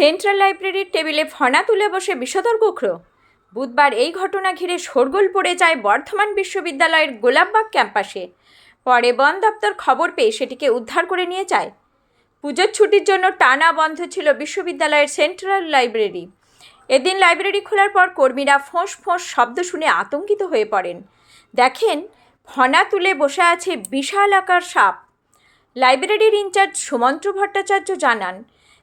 Central লাইব্রেরির টেবিলে ফনা তুলে বসে বিষধর গোখরো বুধবার এই ঘটনা ঘিরে শোরগোল পড়ে যায় বর্ধমান বিশ্ববিদ্যালয়ের গোলাপবাগ ক্যাম্পাসে। পরে বন দপ্তর খবর পেয়ে সেটিকে উদ্ধার করে নিয়ে যায়। পুজোর ছুটির জন্য টানা বন্ধ ছিল বিশ্ববিদ্যালয়ের সেন্ট্রাল লাইব্রেরি। এদিন লাইব্রেরি খোলার পর কর্মীরা ফোঁস ফোঁস শব্দ শুনে আতঙ্কিত হয়ে পড়েন। দেখেন, ফনা তুলে বসে আছে বিশাল আকার সাপ। লাইব্রেরির ইনচার্জ সুমন্ত্র ভট্টাচার্য জানান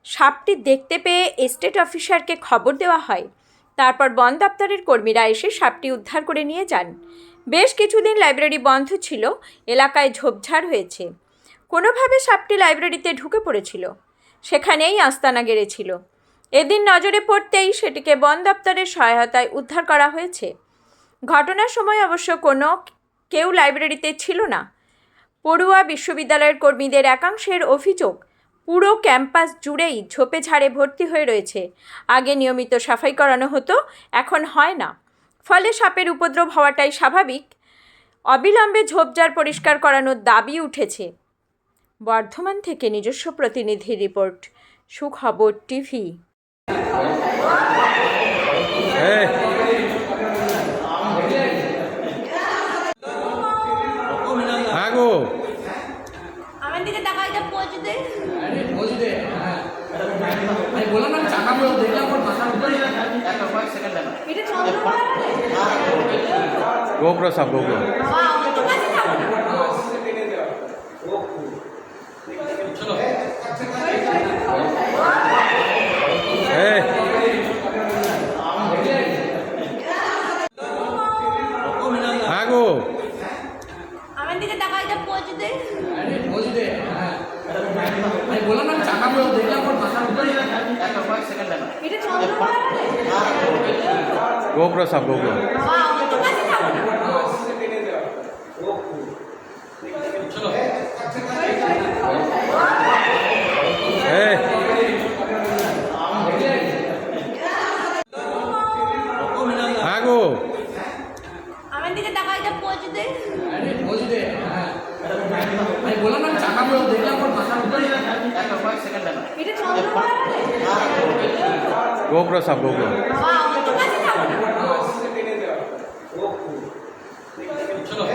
সাপটি দেখতে পেয়ে এস্টেট অফিসারকে খবর দেওয়া হয়। তারপর বন দপ্তরের কর্মীরা এসে সাপটি উদ্ধার করে নিয়ে যান। বেশ কিছুদিন লাইব্রেরি বন্ধ ছিল, এলাকায় ঝোপঝাড় হয়েছে। কোনোভাবে সাপটি লাইব্রেরিতে ঢুকে পড়েছিল। সেখানেই আস্তানা গেড়েছিল। এদিন নজরে পড়তেই সেটিকে বন দপ্তরের সহায়তায় উদ্ধার করা হয়েছে। ঘটনার সময় অবশ্য কোনো কেউ লাইব্রেরিতে ছিল না। পড়ুয়া বিশ্ববিদ্যালয়ের কর্মীদের একাংশের অভিযোগ পুরো ক্যাম্পাস জুড়েই ঝোপে ঝাড়ে ভর্তি হয়ে রয়েছে। আগে নিয়মিত সাফাই করানো হতো, এখন হয় না। ফলে সাপের উপদ্রব হওয়াটাই স্বাভাবিক। অবিলম্বে ঝোপঝাড় পরিষ্কার করানোর দাবি উঠেছে। বর্ধমান থেকে নিজস্ব প্রতিনিধি রিপোর্ট, সুখবর টিভি এই আগো আমার দিকে তাকাই যা পৌঁছতে আমি বললাম না চাকাগুলো দেখলাম ওর মাথার উপরে। একটা কয়েক সেকেন্ড লাগবে এটা চন্দ্রকোনা গোপ্রো সব গোপ্রো বাবা অত কাছে থাকো না এই আগো আমার দিকে তাকাই যা পৌঁছতে। বুঝতে আমি বললাম না চাকাগুলো দেখলাম ওর মাথার উপরে। একটা কয়েক সেকেন্ড লাগবে এটা চন্দ্রকোনা গোপ্রো সব গোপ্রো বাবা দিকে তাকাই যা পৌঁছে দে আরে পৌঁছে দে আরে বললাম না চাকা গুলো দেখলাম ওর মাথার উপরে এটা চন্দ্র গোপ্রো সব গোপ্রো চলো